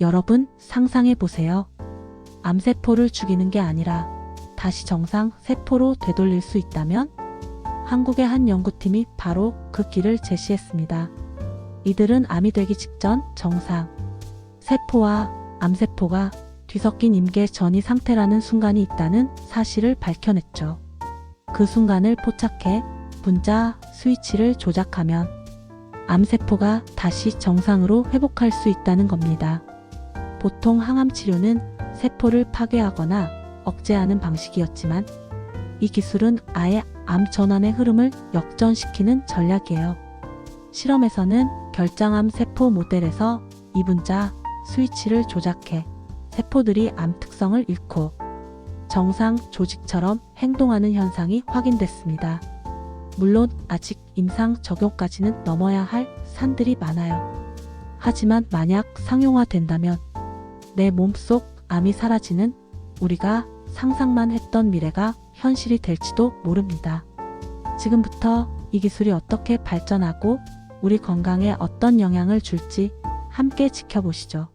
여러분 상상해 보세요. 암세포를 죽이는 게 아니라 다시 정상 세포로 되돌릴 수 있다면? 한국의 한 연구팀이 바로 그 길을 제시했습니다. 이들은 암이 되기 직전 정상 세포와 암세포가 뒤섞인 임계 전이 상태라는 순간이 있다는 사실을 밝혀냈죠. 그 순간을 포착해 분자 스위치를 조작하면 암세포가 다시 정상으로 회복할 수 있다는 겁니다. 보통 항암 치료는 세포를 파괴하거나 억제하는 방식이었지만 이 기술은 아예 암 전환의 흐름을 역전시키는 전략이에요. 실험에서는 결장암 세포 모델에서 이분자 스위치를 조작해 세포들이 암 특성을 잃고 정상 조직처럼 행동하는 현상이 확인됐습니다. 물론 아직 임상 적용까지는 넘어야 할 산들이 많아요. 하지만 만약 상용화된다면 내 몸속 암이 사라지는 우리가 상상만 했던 미래가 현실이 될지도 모릅니다. 지금부터 이 기술이 어떻게 발전하고 우리 건강에 어떤 영향을 줄지 함께 지켜보시죠.